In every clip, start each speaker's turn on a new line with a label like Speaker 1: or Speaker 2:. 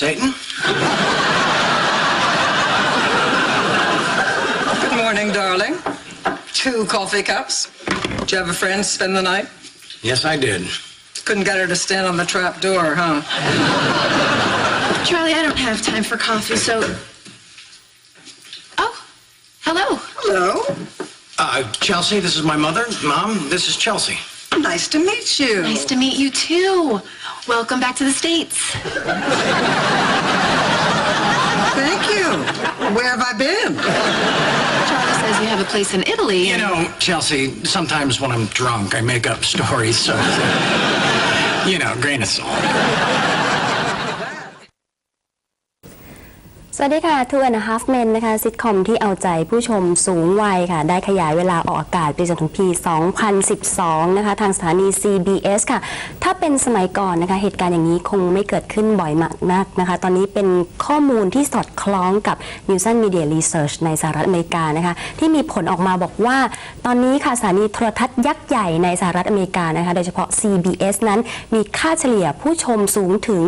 Speaker 1: Satan?
Speaker 2: Good morning, darling. Two coffee cups. Did you have a friend spend the night?
Speaker 1: Yes, I did.
Speaker 2: Couldn't get her to stand on the trap door, huh?
Speaker 3: Charlie, I don't have time for coffee, so. Oh, hello.
Speaker 2: Hello.
Speaker 1: Uh, Chelsea, this is my mother. Mom, this is Chelsea.
Speaker 2: Nice to meet you.
Speaker 3: Nice to meet you too. Welcome back to the States.
Speaker 2: Thank you. Where have I been?
Speaker 3: Charlie says you have a place in Italy.
Speaker 1: You
Speaker 3: and-
Speaker 1: know, Chelsea, sometimes when I'm drunk, I make up stories, so, you know, grain of salt.
Speaker 4: สวัสดีค่ะ Two and a Half Men นะคะซิทคอมที่เอาใจผู้ชมสูงวัยค่ะ ได้ขยายเวลาออกอากาศไปจนถึงปี 2012 นะคะ ทางสถานี CBS ค่ะ ถ้า เป็นสมัยก่อนนะคะ เหตุการณ์อย่างนี้คงไม่เกิดขึ้นบ่อยมากนักนะคะ ตอนนี้เป็นข้อมูลที่สอดคล้องกับ Nielsen Media Research ในสหรัฐอเมริกานะคะ ที่มีผลออกมาบอกว่า ตอนนี้ค่ะสถานีโทรทัศน์ยักษ์ใหญ่ในสหรัฐอเมริกานะคะ โดยเฉพาะ CBS นั้นมีค่าเฉลี่ยผู้ชมสูงถึง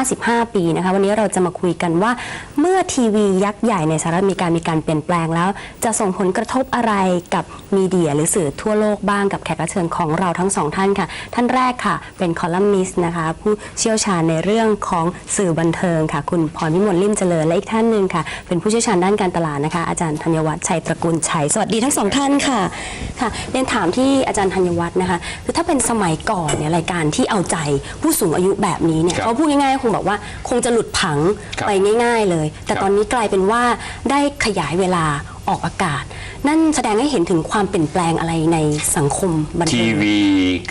Speaker 4: 55 ปีนะคะ วันนี้เราจะมาคุยกันว่า เมื่อทีวียักษ์ใหญ่ในสหรัฐอเมริกามีการเปลี่ยนแปลงแล้ว จะส่งผลกระทบอะไรกับมีเดีย หรือสื่อทั่วโลกบ้างกับแขกรับเชิญของเราทั้งสองท่านค่ะ ท่านแรกค่ะเป็นคอลัมนิสต์นะคะ ผู้เชี่ยวชาญในเรื่องของสื่อบันเทิงค่ะ คุณพรพิมลลิ่มเจริญและอีกท่านหนึ่งค่ะ เป็นผู้เชี่ยวชาญด้านการตลาดนะคะ อาจารย์ธัญวัฒน์ชัยตระกูลชัย สวัสดีทั้งสองท่านค่ะค่ะเรียนถามที่อาจารย์ธัญวัฒน์นะคะคือถ้าเป็นสมัยก่อนเนี่ยรายการที่เอาใจผู้สูงอายุแบบนี้เนี่ย
Speaker 5: ครับ
Speaker 4: เขาพูดง่ายๆคงบอกว่าคงจะหลุดผัง
Speaker 5: ครับ
Speaker 4: ไปง่าย ๆ เลย แต่
Speaker 5: ครับ
Speaker 4: ตอนนี้กลายเป็นว่าได้ขยายเวลา ออกอากาศ นั่นแสดงให้เห็นถึงความเปลี่ยนแปลงอะไรในสังคมบันเทิ
Speaker 5: ที
Speaker 4: ง
Speaker 5: วี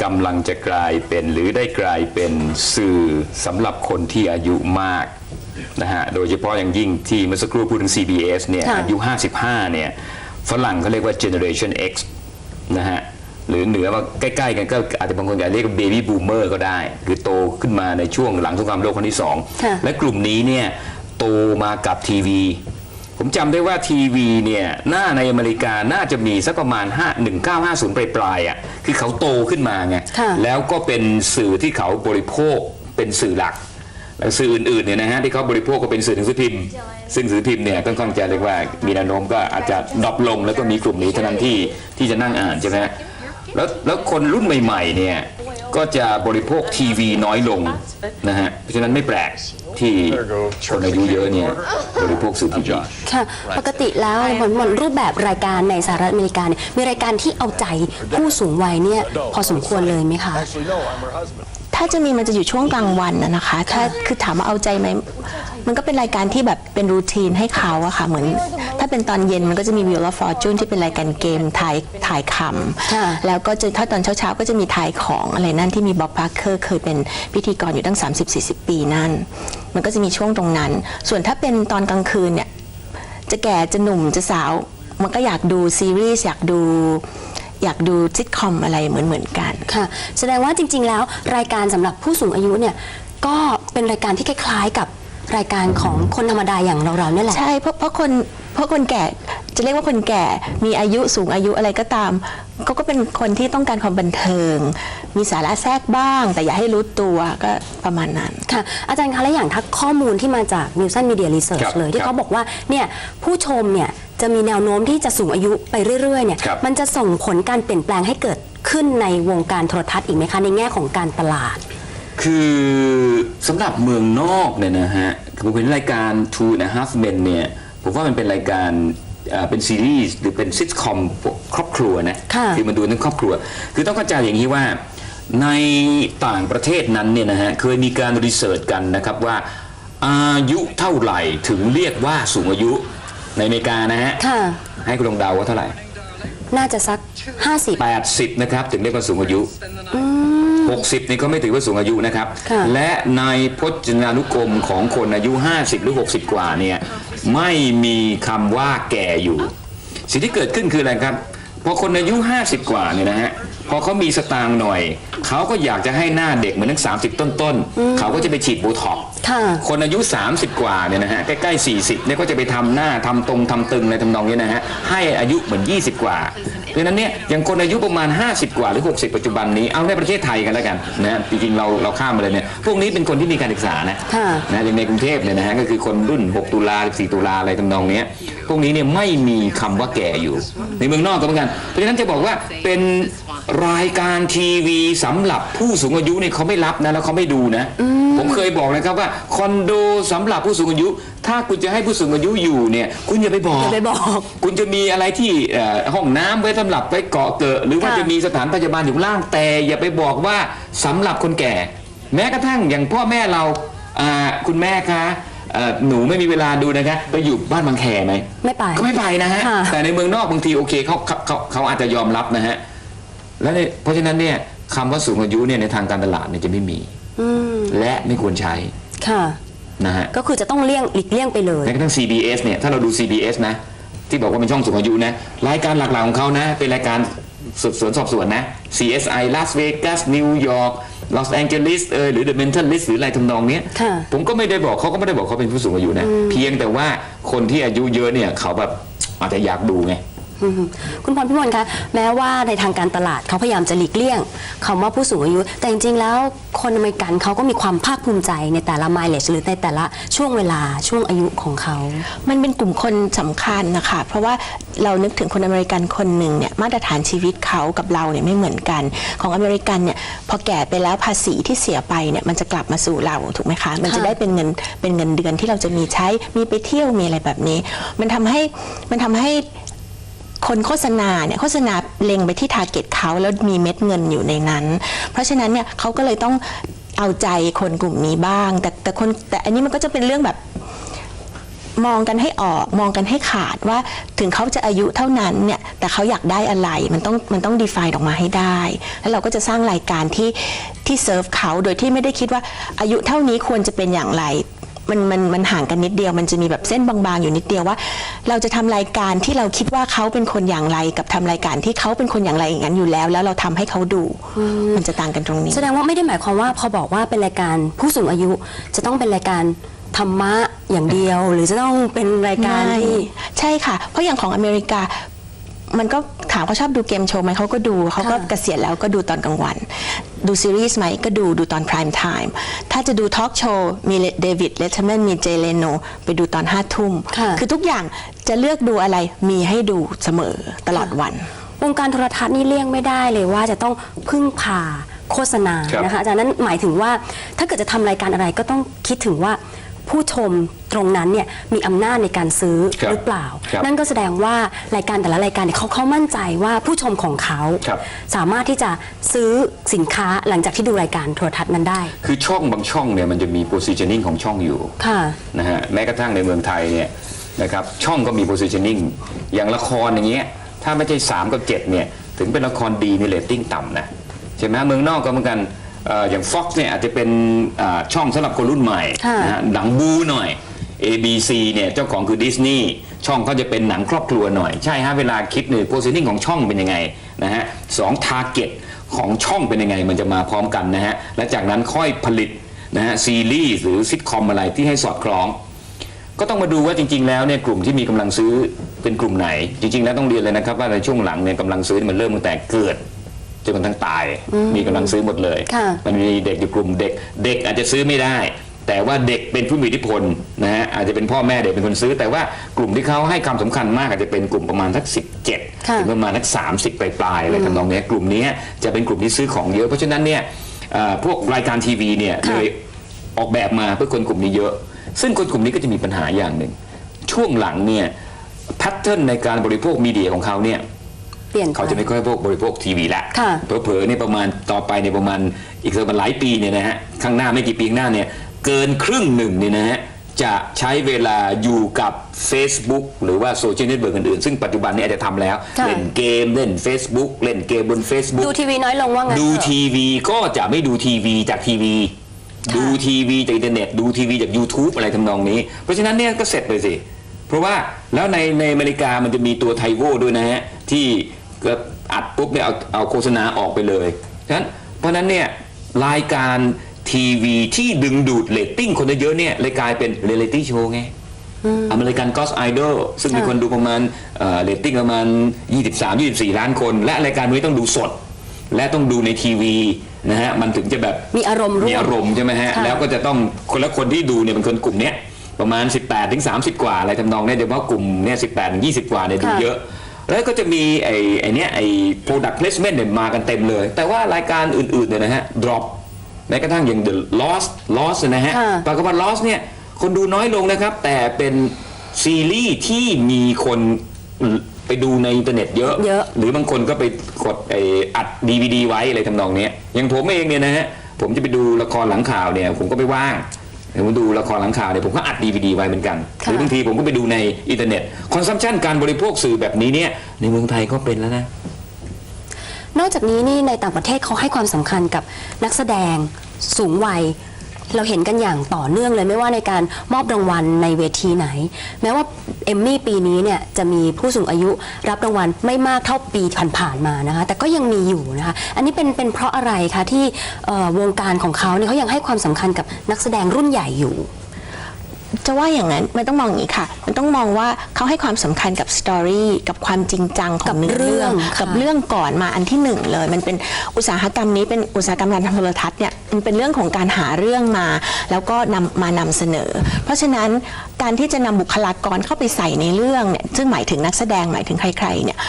Speaker 5: กำลังจะกลายเป็นหรือได้กลายเป็นสื่อสำหรับคนที่อายุมากนะฮะโดยเฉพาะอย่างยิ่งที่เมื่อสักครู่พูดถึง CBS เนี่ย
Speaker 4: ค่ะ
Speaker 5: อายุ 55 เนี่ยฝรั่งเขาเรียกว่า Generation X นะฮะหรือเหนือว่าใกล้ๆกันก็อาจจะบางคนอาจจะเรียกว่า Baby Boomer ก็ได้ คือโตขึ้นมาในช่วงหลังสงครามโลกครั้งที่สอง
Speaker 4: ค่ะ
Speaker 5: และกลุ่มนี้เนี่ยโตมากับทีวี ผมจำได้ว่าทีวีเนี่ยหน้าในอเมริกาน่าจะมีสักประมาณ 5 1950 ปลายปลายๆอะคือเขาโตขึ้นมาไง
Speaker 4: ค่ะ
Speaker 5: แล้วก็เป็นสื่อที่เขาบริโภคเป็นสื่อหลักแล้วสื่ออื่นๆเนี่ยนะฮะที่เขาบริโภคก็เป็นสื่อหนังสือพิมพ์ ซึ่งหนังสือพิมพ์เนี่ยค่อนข้างจะเรียกว่ามีแนวโน้มก็อาจจะดรอปลง แล้วก็มีกลุ่มนี้เท่านั้นที่ที่จะนั่งอ่านใช่ไหมฮะแล้วแล้วคนรุ่นใหม่ๆเนี่ย ก็จะบริโภคทีวีน้อยลงนะฮะ เพราะฉะนั้นไม่แปลกที่คนอายุเยอะเนี่ยบริโภคสื่อทีวี
Speaker 4: ค่ะ ปกติแล้วในผลผลรูปแบบรายการในสหรัฐอเมริกาเนี่ยมีรายการที่เอาใจผู้สูงวัยเนี่ยพอสมควรเลยไหมคะ
Speaker 6: ถ้าจะมีมันจะอยู่ช่วงกลางวันนะนะคะ ถ้าคือถามว่าเอาใจไหมมันก็เป็นรายการที่แบบเป็นรูทีนให้เขาอะค่ะเหมือน ถ้าเป็นตอนเย็นมันก็จะมี Wheel of Fortune ที่เป็นรายการเกมถ่ายถ่ายค
Speaker 4: ค่ะำ
Speaker 6: แล้วก็จะถ้าตอนเช้าๆก็จะมีถ่ายของอะไรนั่นที่มีบ๊อบพาร์เคอร์เคยเป็นพิธีกรอยู่ตั้ง 30-40 ปีนั่น มันก็จะมีช่วงตรงนั้น ส่วนถ้าเป็นตอนกลางคืนเนี่ยจะแก่จะหนุ่มจะสาว มันก็อยากดูซีรีส์อยากดู อยากดูซิทคอมอะไรเหมือนเหมือนๆกัน
Speaker 4: ค่ะ แสดงว่าจริง ๆ แล้วรายการสำหรับผู้สูงอายุเนี่ยก็เป็นรายการที่คล้ายๆ กับรายการของคนธรรมดาอย่างเราๆเนี่ยแหละ
Speaker 6: ใช่เพราะเพราะคนเพราะคนแก่จะเรียกว่าคนแก่มีอายุสูงอายุอะไรก็ตามเขาก็เป็นคนที่ต้องการความบันเทิง มีสาระแทรกบ้าง แต่อย่าให้รู้ตัวก็ประมาณนั้น
Speaker 4: ค่ะ อาจารย์คะและอย่างทักข้อมูลที่มาจาก Nielsen Media Research
Speaker 5: ครับ
Speaker 4: เลย ที่
Speaker 5: ครับ
Speaker 4: เขาบอกว่าเนี่ยผู้ชมเนี่ย จะมีแนวโน้มที่จะสูงอายุไปเรื่อยๆเนี่ย
Speaker 5: ครับ
Speaker 4: มันจะส่งผลการเปลี่ยนแปลงให้เกิดขึ้นในวงการโทรทัศน์อีกไหมคะในแง่ของการตลาด
Speaker 5: คือสำหรับเมืองนอกเนี่ยนะฮะคือผมเป็นรายการ Two and a Half Men เนี่ยผมว่ามันเป็นรายการเอ่อเป็นซีรีส์หรือเป็นซิทคอมครอบครัวนะ
Speaker 4: ค่ะ
Speaker 5: อมันดูทั้งครอบครัว คือต้องเข้าใจอย่างนี้ว่าในต่างประเทศนั้นเนี่ยนะฮะเคยมีการรีเสิร์ชกันนะครับว่าอายุเท่าไหร่ถึงเรียกว่าสูงอายุ ในอเมริกานะฮะ
Speaker 4: ค่ะ
Speaker 5: ให้คุณลองเดาว่าเท่าไหร่
Speaker 4: น่าจะสัก 50
Speaker 5: 80 นะครับ ถึงเรียกว่าสูงอายุ 60 นี่ก็ไม่ถือว่าสูงอายุนะครับ
Speaker 4: ค่ะ
Speaker 5: และในพจนานุกรมของคนอายุ 50 หรือ 60 กว่าเนี่ยไม่มีคำว่าแก่อยู่ สิ่งที่เกิดขึ้นคืออะไรครับ พอคนอายุ 50 กว่าเนี่ยนะฮะ พอเขามีสตางค์หน่อย เขาก็อยากจะให้หน้าเด็กเหมือนทั้ง30ต้นๆ เขาก็จะไปฉีดโบท็อกซ์
Speaker 4: ค่ะ
Speaker 5: คนอายุ 30 กว่าเนี่ยนะฮะใกล้ๆ40เนี่ยก็จะไปทำหน้าทำตรงทำตึงอะไรทำนองนี้นะฮะให้อายุเหมือน 20 กว่าเพราะฉะนั้นเนี่ยอย่างคนอายุประมาณ 50 กว่าหรือ 60 ปัจจุบันนี้เอาในประเทศไทยกันแล้วกันนะฮะจริงๆเราเราข้ามมาเลยเนี่ยพวกนี้เป็นคนที่มีการศึกษานะ
Speaker 4: ค่ะ
Speaker 5: นะอย่างในกรุงเทพเนี่ยนะฮะก็คือคนรุ่น 6 ตุลา14ตุลาอะไรทำนองเนี้ยพวกนี้เนี่ยไม่มีคำว่าแก่อยู่ ในเมืองนอกก็เหมือนกันเพราะฉะนั้นจะบอกว่าเป็น รายการทีวีสำหรับผู้สูงอายุเนี่ยเขาไม่รับนะแล้วเขาไม่ดูนะ ผมเคยบอกนะครับว่าคอนโดสำหรับผู้สูงอายุ ถ้าคุณจะให้ผู้สูงอายุอยู่เนี่ย คุณอย่าไปบอก
Speaker 4: อย่าไปบอก
Speaker 5: คุณจะมีอะไรที่เอ่อห้องน้ำไว้สำหรับไว้เกาะเกิดหรือว่า
Speaker 4: ค่ะ
Speaker 5: จะมีสถานพยาบาลอยู่ข้างล่างแต่อย่าไปบอกว่าสำหรับคนแก่ แม้กระทั่งอย่างพ่อแม่เราอ่าคุณแม่คะเอ่อหนูไม่มีเวลาดูนะคะไปอยู่บ้านบางแคไหม
Speaker 4: ไม่ไป
Speaker 5: ก็ไม่ไปนะฮะ
Speaker 4: ค่ะ
Speaker 5: แต่ในเมืองนอกบางทีโอเคเขาเขาเขาเขาอาจจะยอมรับนะฮะ แล้วเนี่ยเพราะฉะนั้นเนี่ยคำว่าสูงอายุเนี่ยในทางการตลาดเนี่ยจะไม่มี
Speaker 4: อืม
Speaker 5: และไม่ควรใช้
Speaker 4: ค่ะ
Speaker 5: นะฮะ
Speaker 4: ก็คือจะต้องเลี่ยงหลีกเลี่ยงไปเลย
Speaker 5: แม้กระทั่ง CBS เนี่ยถ้าเราดู CBS นะ ที่บอกว่าเป็นช่องสูงอายุนะ รายการหลักๆของเขานะ เป็นรายการสืบสวนสอบสวนนะ CSI Las Vegas New York Los Angeles เอยหรือ The Mentalist หรืออะไรทำนองเนี้ย
Speaker 4: ค่ะ
Speaker 5: ผมก็ไม่ได้บอกเขาก็ไม่ได้บอกเขาเป็นผู้สูงอายุนะ เพียงแต่ว่าคนที่อายุเยอะเนี่ยเขาแบบอาจจะอยากดูไง
Speaker 4: อืมคุณพรพิมลคะแม้ว่าในทางการตลาดเขาพยายามจะหลีกเลี่ยงคำว่าผู้สูงอายุ แต่จริงๆแล้วคนอเมริกันเขาก็มีความภาคภูมิใจในแต่ละ mileage หรือในแต่ละช่วงเวลาช่วงอายุของเขา
Speaker 6: มันเป็นกลุ่มคนสำคัญนะคะ เพราะว่าเรานึกถึงคนอเมริกันคนหนึ่งเนี่ยมาตรฐานชีวิตเขากับเราเนี่ยไม่เหมือนกัน ของอเมริกันเนี่ยพอแก่ไปแล้วภาษีที่เสียไปเนี่ยมันจะกลับมาสู่เราถูกไหมคะ มันจะ
Speaker 4: ค่ะ
Speaker 6: ได้เป็นเงินเป็นเงินเดือนที่เราจะมีใช้มีไปเที่ยวมีอะไรแบบนี้ มันทำให้มันทำให้ คนโฆษณาเนี่ยโฆษณาเล็งไปที่ทาร์เก็ตเขาแล้วมีเม็ดเงินอยู่ในนั้น เพราะฉะนั้นเนี่ยเขาก็เลยต้องเอาใจคนกลุ่มนี้บ้าง แต่แต่คนแต่อันนี้มันก็จะเป็นเรื่องแบบมองกันให้ออกมองกันให้ขาดว่าถึงเขาจะอายุเท่านั้นเนี่ยแต่เขาอยากได้อะไรมันต้องมันต้อง define ออกมาให้ได้ แล้วเราก็จะสร้างรายการที่ที่เซิร์ฟเขาโดยที่ไม่ได้คิดว่าอายุเท่านี้ควรจะเป็นอย่างไร มันมันมันห่างกันนิดเดียว มันจะมีแบบเส้นบางๆอยู่นิดเดียวว่า เราจะทำรายการที่เราคิดว่าเขาเป็นคนอย่างไรกับทำรายการที่เขาเป็นคนอย่างไรอย่างนั้นอยู่แล้ว แล้วเราทำให้เขาดู มันจะต่างกันตรงนี้
Speaker 4: แสดงว่าไม่ได้หมายความว่าพอบอกว่าเป็นรายการผู้สูงอายุจะต้องเป็นรายการธรรมะอย่างเดียว หรือจะต้องเป็นรายการ
Speaker 6: ไม่
Speaker 4: ที่
Speaker 6: ใช่ค่ะ เพราะอย่างของอเมริกา มันก็ถามเขาชอบดูเกมโชว์ไหมเขาก็ดูเขาก็
Speaker 4: ค่ะ
Speaker 6: เกษียณแล้วก็ดูตอนกลางวัน ดูซีรีส์ไหมก็ดูดูตอนพรามไทม์ถ้าจะดูทอล์กโชว์มีเดวิดเลทเมนมีเจเลโนไปดูตอนห้าทุ่ม
Speaker 4: ค่ะ
Speaker 6: อทุกอย่างจะเลือกดูอะไรมีให้ดูเสมอตลอดวัน
Speaker 4: วงการโทรทัศน์นี่เลี่ยงไม่ได้เลยว่าจะต้องพึ่งพาโฆษณา
Speaker 5: ครับ
Speaker 4: นะคะอาจารย์นั้นหมายถึงว่าถ้าเกิดจะทำรายการอะไรก็ต้องคิดถึงว่า ผู้ชมตรงนั้นเนี่ยมีอำนาจในการซื้อ
Speaker 5: ครับ
Speaker 4: หรือเปล่า
Speaker 5: ครับ
Speaker 4: นั่นก็แสดงว่ารายการแต่ละรายการเนี่ยเขาเขามั่นใจว่าผู้ชมของเขา
Speaker 5: ครับ
Speaker 4: สามารถที่จะซื้อสินค้าหลังจากที่ดูรายการโทรทัศน์นั้นได้
Speaker 5: คือช่องบางช่องเนี่ยมันจะมี positioning ของช่องอยู่
Speaker 4: ค่ะ
Speaker 5: นะฮะแม้กระทั่งในเมืองไทยเนี่ยนะครับช่องก็มี positioning อย่างละครอย่างเงี้ยถ้าไม่ใช่ 3 กับ 7 เนี่ย ถึงเป็นละครดีนี่เรตติ้งต่ำนะ ใช่ไหมเมืองนอกก็เหมือนกัน เอ่ออย่าง Fox เนี่ยอาจจะเป็นอ่าช่องสำหรับคนรุ่นใหม่
Speaker 4: ค่ะ
Speaker 5: นะฮะหนังบูหน่อย ABC เนี่ยเจ้าของคือดิสนีย์ช่องเขาจะเป็นหนังครอบครัวหน่อย ใช่ฮะเวลาคิดเนี่ย positioning ของช่องเป็นยังไงนะฮะสอง target ของช่องเป็นยังไงมันจะมาพร้อมกันนะฮะและจากนั้นค่อยผลิตนะฮะซีรีส์หรือซิทคอมอะไรที่ให้สอดคล้อง ก็ต้องมาดูว่าจริง ๆ แล้วเนี่ยกลุ่มที่มีกำลังซื้อเป็นกลุ่มไหน จริง ๆ แล้วต้องเรียนเลยนะครับว่าในช่วงหลังเนี่ยกำลังซื้อนี่มันเริ่มตั้งแต่เกิด จนกระทั่งตาย มีกำลังซื้อหมดเลย
Speaker 4: ค่ะ
Speaker 5: มันมีเด็กอยู่กลุ่มเด็ก เด็กอาจจะซื้อไม่ได้ แต่ว่าเด็กเป็นผู้มีอิทธิพลนะฮะอาจจะเป็นพ่อแม่เด็กเป็นคนซื้อ แต่ว่ากลุ่มที่เขาให้ความสำคัญมากอาจจะเป็นกลุ่มประมาณสัก17
Speaker 4: ค่ะ
Speaker 5: ถึงประมาณสัก30 ปลายๆอะไรทำนองเนี้ยกลุ่มเนี้ยจะเป็นกลุ่มที่ซื้อของเยอะเพราะฉะนั้นเนี่ยเอ่อพวกรายการทีวีเนี่ย
Speaker 4: ค่ะ
Speaker 5: เลยออกแบบมาเพื่อคนกลุ่มนี้เยอะ ซึ่งคนกลุ่มนี้ก็จะมีปัญหาอย่างหนึ่งช่วงหลังเนี่ยแพทเทิร์นในการบริโภคมีเดียของเขาเนี่ย
Speaker 4: เปลี่ยนไป
Speaker 5: เขาจะไม่ค่อยพวกบริโภคทีวีละ
Speaker 4: ค่ะ
Speaker 5: เผลอๆเนี่ยประมาณต่อไปในยประมาณอีกสักหลายปีเนี่ยนะฮะข้างหน้าไม่กี่ปีข้างหน้าเนี่ยเกินครึ่งหนึ่งเนี่ยนะฮะจะใช้เวลาอยู่กับ Facebook หรือว่าโซเชียลเน็ตเวิร์กอื่นๆ ซึ่งปัจจุบันนี้อาจจะทำแล้ว
Speaker 4: ค่ะ
Speaker 5: เล่นเกมเล่น Facebook เล่นเกมบน Facebook
Speaker 4: ดูทีวีน้อยลงว่างั้น
Speaker 5: ดู
Speaker 4: เถอะ
Speaker 5: ทีวีก็จะไม่ดูทีวีจากทีวี
Speaker 4: ค่ะ
Speaker 5: ดูทีวีจากอินเทอร์เน็ต ดูทีวีจาก YouTube อะไรทำนองนี้ เพราะฉะนั้นเนี่ยก็เสร็จเลยสิ เพราะว่าแล้วในในอเมริกามันจะมีตัวไทโวด้วยนะฮะ ที่ ก็อัดปุ๊บเนี่ยเอาเอาโฆษณาออกไปเลยฉะนั้นเพราะฉะนั้นเนี่ยรายการทีวีที่ดึงดูดเรตติ้งคนเยอะๆเนี่ยเลยกลายเป็นเรียลิตี้โชว์ไงอเมริกันก็สไอดอลซึ่งมีคนดูประมาณเอ่อเรตติ้งประมาณ 23-24 ล้านคน และรายการนี้ต้องดูสด และต้องดูในทีวีนะฮะมันถึงจะแบบ
Speaker 4: มีอารมณ์ร่วม
Speaker 5: มีอารมณ์ใช่ไหมฮะ
Speaker 4: ค่ะ
Speaker 5: แล้วก็จะต้องคนละคนที่ดูเนี่ยเป็นคนกลุ่มเนี้ยประมาณ 18ถึง30 กว่าอะไรทำนองเนี้ยโดยเฉพาะกลุ่มเนี่ย18ถึง20 กว่าเนี่ยดู
Speaker 4: ค่ะ
Speaker 5: เยอะ แล้วก็จะมีไอ้ไอ้เนี้ยไอ้ product placement เนี่ยมากันเต็มเลย แต่ว่ารายการอื่นๆเนี่ยนะฮะ drop แม้กระทั่งอย่าง The Lost Lost นะฮะ
Speaker 4: ค่ะ
Speaker 5: ปรากฏว่า Lost เนี่ยคนดูน้อยลงนะครับ แต่เป็นซีรีส์ที่มีคนไปดูในอินเทอร์เน็ตเยอะ
Speaker 4: เยอะ
Speaker 5: หรือบางคนก็ไปกดไอ้อัดดีวดีไว้อะไรทำนองเนี้ยอย่างผมเองเนี่ยนะฮะผมจะไปดูละครหลังข่าวเนี่ยผมก็ไปว่าง ผมดูละครหลังข่าวเนี่ยผมก็อัดดีวดีไว้เหมือนกันห
Speaker 4: ค่ะ
Speaker 5: รือบางทีผมก็ไปดูในอินเทอร์เน็ตคอนซัมชันการบริโภคสื่อแบบนี้เนี่ยในเมืองไทยก็เป็นแล้วนะ
Speaker 4: นอกจากนี้นี่ในต่างประเทศเขาให้ความสำคัญกับนักแสดงสูงวัย เราเห็นกันอย่างต่อเนื่องเลยไม่ว่าในการมอบรางวัลในเวทีไหน แม้ว่าเอมมี่ปีนี้เนี่ยจะมีผู้สูงอายุรับรางวัลไม่มากเท่าปีผ่านๆมานะคะ แต่ก็ยังมีอยู่นะคะ อันนี้เป็นเป็นเพราะอะไรคะที่วงการของเขาเนี่ยเขายังให้ความสำคัญกับนักแสดงรุ่นใหญ่อยู่
Speaker 6: จะว่าอย่างนั้นมันต้องมองอย่างนี้ค่ะ มันต้องมองว่าเขาให้ความสำคัญกับสตอรี่กับความจริงจังข
Speaker 4: กั
Speaker 6: อบงเนื้อ
Speaker 4: เรื่
Speaker 6: เรื่
Speaker 4: อ
Speaker 6: องง
Speaker 4: ค่ะ
Speaker 6: กับเรื่องก่อนมาอันที่หนึ่งเลย มันเป็นอุตสาหกรรมนี้เป็นอุตสาหกรรมการทำโทรทัศน์เนี่ยมันเป็นเรื่องของการหาเรื่องมา แล้วก็นำมานำเสนอ เพราะฉะนั้นการที่จะนำบุคลากรเข้าไปใส่ในเรื่องเนี่ยซึ่งหมายถึงนักแสดงหมายถึงใครๆเนี่ย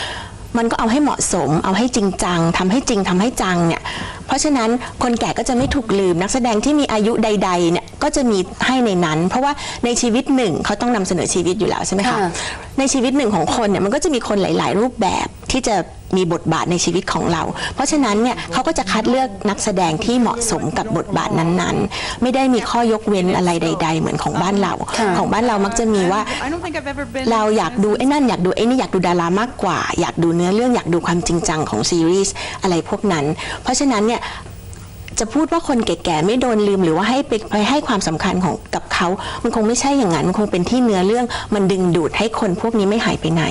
Speaker 6: มันก็เอาให้เหมาะสม เอาให้จริงจังทำให้จริงทำให้จังเนี่ย เพราะฉะนั้นคนแก่ก็จะไม่ถูกลืมนักแสดงที่มีอายุใดๆเนี่ยก็จะมีให้ในนั้น เพราะว่าในชีวิตหนึ่งเขาต้องนำเสนอชีวิตอยู่แล้วใช่ไหมคะ
Speaker 4: ค่ะ
Speaker 6: ในชีวิตหนึ่งของคนเนี่ยมันก็จะมีคนหลาย ๆ รูปแบบ ที่จะมีบทบาทในชีวิตของเรา เพราะฉะนั้นเนี่ยเขาก็จะคัดเลือกนักแสดงที่เหมาะสมกับบทบาทนั้นๆ ไม่ได้มีข้อยกเว้นอะไรใด ๆ เหมือนของบ้านเรา
Speaker 4: ค่ะ
Speaker 6: ของบ้านเรามักจะมีว่า
Speaker 7: I don't think I've ever been
Speaker 6: เราอยากดูไอ้นั่นอยากดูไอ้นี่อยากดูดารามากกว่า อยากดูเนื้อเรื่องอยากดูความจริงจังของซีรีส์อะไรพวกนั้น เพราะฉะนั้นเนี่ยจะพูดว่าคนแก่ๆไม่โดนลืมหรือว่าให้ไปไปให้ความสำคัญของกับเขา มันคงไม่ใช่อย่างนั้น มันคงเป็นที่เนื้อเรื่องมันดึงดูดให้คนพวกนี้ไม่หายไปไหน